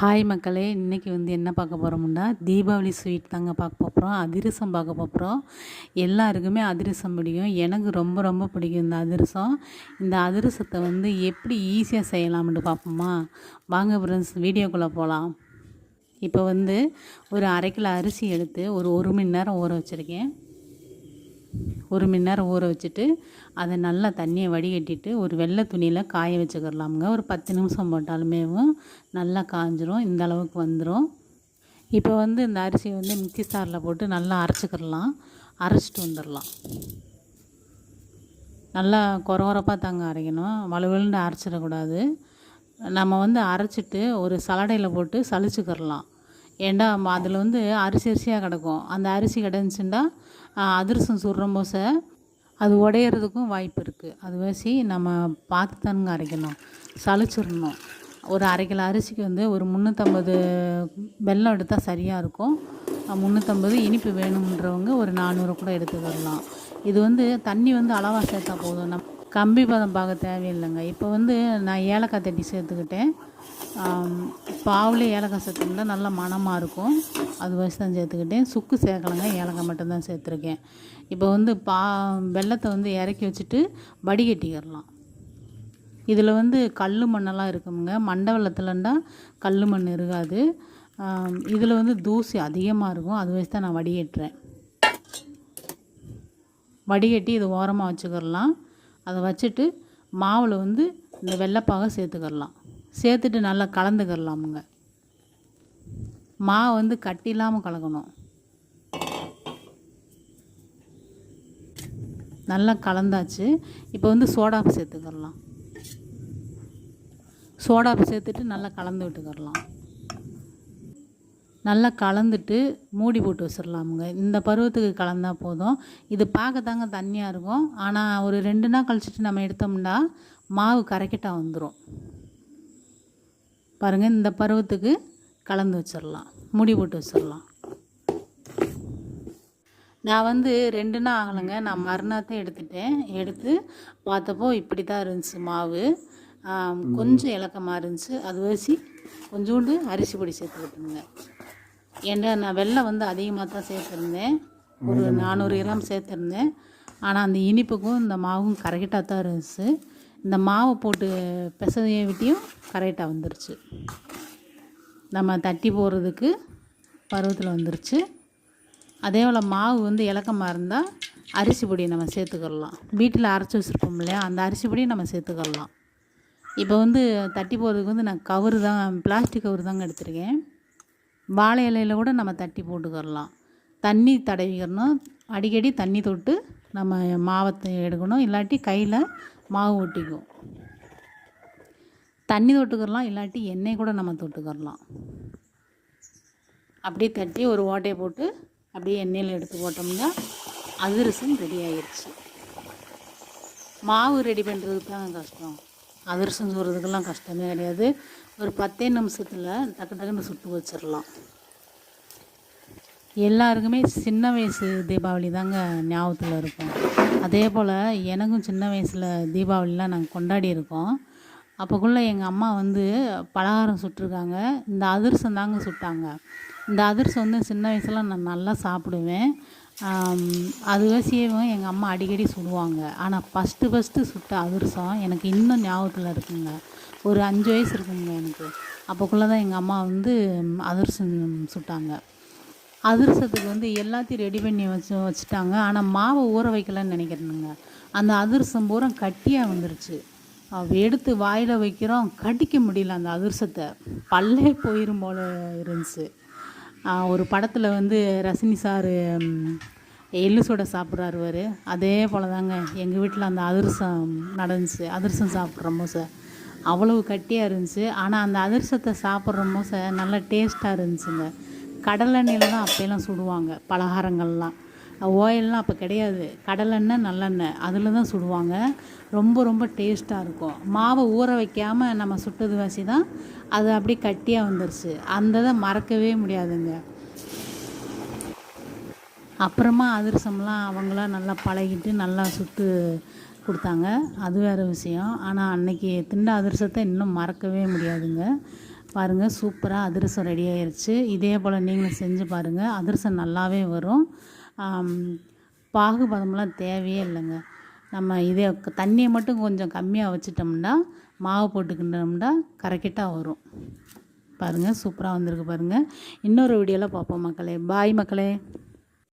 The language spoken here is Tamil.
ஹாய் மக்களே இன்றைக்கி வந்து என்ன பார்க்க போகிறோம்னா தீபாவளி ஸ்வீட் தாங்க பார்க்க போகிறோம் அதிரசம் பார்க்க போகிறோம் எல்லாருக்குமே அதிரசம் பிடிக்கும். எனக்கு ரொம்ப ரொம்ப பிடிக்கும் இந்த அதிரசம். இந்த அதிரசத்தை வந்து எப்படி ஈஸியாக செய்யலாம்னு பார்ப்போமா? வாங்க ஃப்ரெண்ட்ஸ் வீடியோக்குள்ளே போகலாம் இப்போ வந்து ஒரு அரை கிலோ அரிசி எடுத்து ஒரு ஒரு மணி நேரம் ஊற வச்சுருக்கேன். ஒரு மணி நேரம் ஊற வச்சுட்டு அதை நல்லா தண்ணியை வடிகட்டிட்டு ஒரு வெள்ளை துணியில் காய வச்சுக்கிறலாமுங்க. ஒரு பத்து நிமிஷம் போட்டாலுமே நல்லா காஞ்சிரும். இந்த அளவுக்கு வந்துடும் இப்போ வந்து இந்த அரிசியை வந்து மிக்சி சாரில் போட்டு நல்லா அரைச்சிக்கிடலாம் அரைச்சிட்டு வந்துடலாம். நல்லா குறகுறப்பாக தாங்க அரைக்கணும். வலுவலுன்னு அரைச்சிடக்கூடாது. நம்ம வந்து அரைச்சிட்டு ஒரு சலடையில் போட்டு சலிச்சுக்கிடலாம் ஏண்டா அதில் வந்து அரிசி அரிசியாக கிடக்கும். அந்த அரிசி கிடந்துச்சுன்னா அதிரசம் சுடுறம் போச அது உடையிறதுக்கும் வாய்ப்பு இருக்குது அது வச்சு நம்ம பார்த்து தானுங்க அரைக்கணும். சளிச்சிடணும். ஒரு அரை கிலோ அரிசிக்கு வந்து ஒரு முந்நூற்றம்பது வெல்லம் எடுத்தால் சரியாக இருக்கும். முந்நூற்றம்பது இனிப்பு வேணுன்றவங்க ஒரு நானூறு கூட எடுத்துக்கிடலாம் இது வந்து தண்ணி வந்து அளவாக சேர்த்தா போதும். நம் கம்பி பதம் பார்க்க தேவையில்லைங்க. இப்போ வந்து நான் ஏலக்காய் தட்டி சேர்த்துக்கிட்டேன். பாவில் ஏலக்காய் சேர்த்துக்கிட்டா நல்லா மணமாக இருக்கும். அது வச்சு தான் சேர்த்துக்கிட்டேன். சுக்கு சேர்க்கலைங்க ஏலக்காய் மட்டும்தான் சேர்த்துருக்கேன். இப்போ வந்து பா வெள்ளத்தை வந்து இறக்கி வச்சுட்டு வடிகட்டிக்கிறலாம் இதில் வந்து கல் மண்ணெல்லாம் இருக்குங்க. மண்டை வெள்ளத்துலண்டா கல் மண் இருக்காது. இதில் வந்து தூசி அதிகமாக இருக்கும். அது வச்சு தான் நான் வடிகட்டுறேன். வடிகட்டி இது ஓரமாக வச்சுக்கிறலாம் அதை வச்சுட்டு மாவில் வந்து இந்த வெள்ளப்பாக சேர்த்துக்கிறலாம் சேர்த்துட்டு நல்லா கலந்துக்கிடலாமுங்க மாவு வந்து கட்டி இல்லாமல் கலக்கணும். நல்லா கலந்தாச்சு. இப்போ வந்து சோடாப்பு சேர்த்துக்கிடலாம் சோடாப்பு சேர்த்துட்டு நல்லா கலந்து விட்டுக்கிடலாம் நல்லா கலந்துட்டு மூடி போட்டு வச்சிடலாமுங்க இந்த பருவத்துக்கு கலந்தால் போதும். இது பார்க்க தாங்க தண்ணியாக இருக்கும். ஆனால் ஒரு ரெண்டு நாள் கழிச்சிட்டு நம்ம எடுத்தோம்னா மாவு கரைக்கிட்டா வந்துடும் பாருங்கள் இந்த பருவத்துக்கு கலந்து வச்சிடலாம் மூடி போட்டு வச்சிடலாம் நான் வந்து ரெண்டு நாள் ஆகலைங்க. நான் மறுநாள் எடுத்துட்டேன். எடுத்து பார்த்தப்போ இப்படி தான் இருந்துச்சு மாவு. கொஞ்சம் இலக்கமாக இருந்துச்சு. அது வச்சு கொஞ்சோண்டு அரிசி பொடி சேர்த்துக்கிட்டுங்க ஏன்னா நான் வெள்ளம் வந்து அதிகமாக தான் சேர்த்துருந்தேன். ஒரு நானூறு கிராம் சேர்த்துருந்தேன். ஆனால் அந்த இனிப்புக்கும் இந்த மாவும் கரெக்டாக தான் இருந்துச்சு. இந்த மாவை போட்டு பிசைய விட்டியும் கரெக்டாக வந்துருச்சு. நம்ம தட்டி போடுறதுக்கு பருவத்தில் வந்துருச்சு. அதே போல் மாவு வந்து இலக்கமாக இருந்தால் அரிசி பொடி நம்ம சேர்த்துக்கிடலாம் வீட்டில் அரைச்சி வச்சுருப்போம் இல்லையா? அந்த அரிசி பொடியை நம்ம சேர்த்துக்கிடலாம் இப்போ வந்து தட்டி போகிறதுக்கு வந்து நான் கவர் தான் பிளாஸ்டிக் கவர் தாங்க எடுத்திருக்கேன். வாழை இலையில் கூட நம்ம தட்டி போட்டுக்கிடலாம் தண்ணி தடவிக்கிறணும் அடிக்கடி தண்ணி தொட்டு நம்ம மாவத்தை எடுக்கணும். இல்லாட்டி கையில் மாவு ஒட்டிக்கும் தண்ணி தொட்டுக்கிறலாம் இல்லாட்டி எண்ணெய் கூட நம்ம தொட்டுக்கிறலாம். அப்படியே தட்டி ஒரு ஓட்டையை போட்டு அப்படியே எண்ணெயில் எடுத்து போட்டோம்னா அதிரசம் ரெடி ஆயிடுச்சு மாவு ரெடி பண்ணுறதுக்கு தான் கஷ்டம். அதிரசம் சொல்கிறதுக்கெல்லாம் கஷ்டமே கிடையாது. ஒரு பத்தே நிமிஷத்தில் டக்கு டக்குன்னு சுட்டு வச்சிடலாம் எல்லாருக்குமே சின்ன வயசு தீபாவளி தாங்க ஞாபகத்தில் இருக்கும். அதே போல் எனக்கும் சின்ன வயசில் தீபாவளிலாம் நாங்கள் கொண்டாடி இருக்கோம். அப்போக்குள்ளே எங்கள் அம்மா வந்து பலகாரம் சுட்டிருக்காங்க. இந்த அதிரசம் தாங்க சுட்டாங்க. இந்த அதிரசம் வந்து சின்ன வயசில் நான் நல்லா சாப்பிடுவேன். அது வசியவும் எங்கள் அம்மா அடிக்கடி சுடுவாங்க. ஆனால் ஃபஸ்ட்டு ஃபஸ்ட்டு சுட்ட அதிரசம் எனக்கு இன்னும் ஞாபகத்தில் இருக்குங்க. ஒரு அஞ்சு வயசு இருக்குங்க எனக்கு. அப்போக்குள்ளே தான் எங்கள் அம்மா வந்து அதிரசம் சுட்டாங்க. அதிரசத்துக்கு வந்து எல்லாத்தையும் ரெடி பண்ணி வச்சு வச்சுட்டாங்க. ஆனால் மாவை ஊற வைக்கலன்னு நினைக்கிறேனுங்க. அந்த அதிரசம் பூரா கட்டியாக வந்துருச்சு. எடுத்து வாயில் வைக்கிறோம். கடிக்க முடியல அந்த அதிரசத்தை. பல்லே போயிரும் போல் இருந்துச்சு. ஒரு படத்தில் வந்து ரசினி சார் எள்ளு சோடை சாப்பிட்றாருவார் அதே போல் தாங்க எங்கள் வீட்டில் அந்த அதிரசம் நடந்துச்சு. அதிரசம் சாப்பிட்றோமோ சார் அவ்வளவு கட்டியாக இருந்துச்சு. ஆனால் அந்த அதிரசத்தை சாப்பிட்றோமோ சார் நல்லா டேஸ்ட்டாக இருந்துச்சுங்க. கடலெண்ணெயில் தான் அப்போயெல்லாம் சுடுவாங்க பலகாரங்கள்லாம். ஓயிலெலாம் அப்போ கிடையாது. கடலெண்ணெய் நல்லெண்ணெய் அதில் தான் சுடுவாங்க. ரொம்ப ரொம்ப டேஸ்ட்டாக இருக்கும். மாவை ஊற வைக்காமல் நம்ம சுட்டது வாசி தான் அது அப்படியே கட்டியாக வந்துருச்சு. அந்த இதை மறக்கவே முடியாதுங்க. அப்புறமா அதிரசம்லாம் அவங்களாம் நல்லா பழகிட்டு நல்லா சுட்டு கொடுத்தாங்க. அது வேறு விஷயம். ஆனால் அன்னைக்கு திண்ட அதிரசத்தை இன்னும் மறக்கவே முடியாதுங்க. பாருங்கள் சூப்பராக அதிரசம் ரெடி ஆயிடுச்சு இதே போல் நீங்களும் செஞ்சு பாருங்கள் அதிரசம் நல்லாவே வரும். ஆம், பாகுபதம்லாம் தேவையே இல்லைங்க. நம்ம இதே தண்ணியை மட்டும் கொஞ்சம் கம்மியாக வச்சிட்டோம்னா மாவு போட்டுக்கிட்டோம்னா கரெக்டாக வரும். பாருங்கள் சூப்பராக வந்திருக்கு பாருங்கள் இன்னொரு வீடியோவில் பார்ப்போம் மக்களே. பாய் மக்களே.